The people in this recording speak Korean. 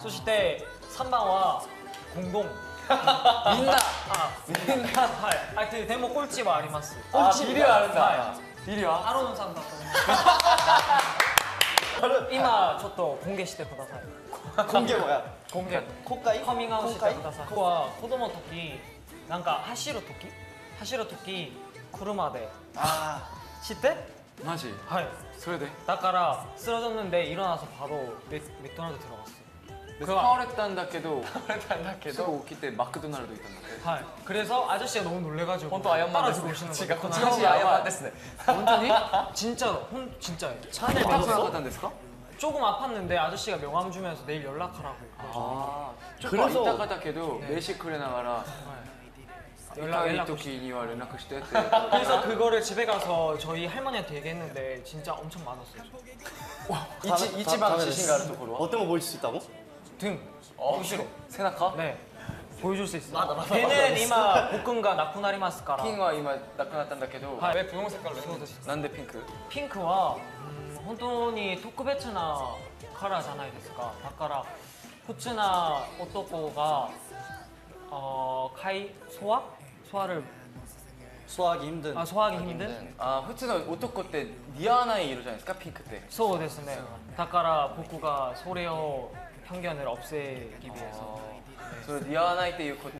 そして3番はゴンゴンみんなあみんなはいあででもコルチはあります 아, 비리あるんだはビリはアロンさんだと思う今ちょっと公言してください 공개 뭐야? 公言 코까이? カミングアウトして 코까이? くださいここは子供の時なんか走る時走る時車で 아 知って 마지 はいそれで だから쓰러졌는데 일어나서 바로 맥, 맥도날드 들어갔어 파워랩단답게도 파워랩단답게도 웃기 때 마크 도날드 있던데. 네. 그래서 아저씨가 너무 놀래가지고 혼또 아이언만 따라주고 오시는 거예요. 지가 다시 아, 아이언만 됐네. 완전히 진짜로 혼 진짜 차에 매었어? 됐어? 조금 아팠는데 아저씨가 명함 주면서 내일 연락하라고. 아, 그래서 이따가다케도 네. 메시크레 나가라. 연락이 토끼니와 연락을 시대 그래서 그거를 집에 가서 저희 할머니한테 얘기했는데 진짜 엄청 많았어요. 이치 이치방 지신가를 또 보러. 어떤 거 보여줄 수 있다고? 등 어,後ろ背中 네 보여줄 수 있어요 걔는 이마 복근가 나쿠나리마스카라 ピンは今なくなったんだけど、はいえ分色색깔로 했는데なんでピンク 핑크와 음, 本当に特別なカラーじゃないですかだから普通な男が어, 가이 소화? 소화를 소화하기 힘든 아, 소화하기 힘든? あ普通の男って似合わない色じゃないですかピンクってそうですねだから僕がそれを 편견을 없애기 위해서. 네. 저 리아나이 때 이거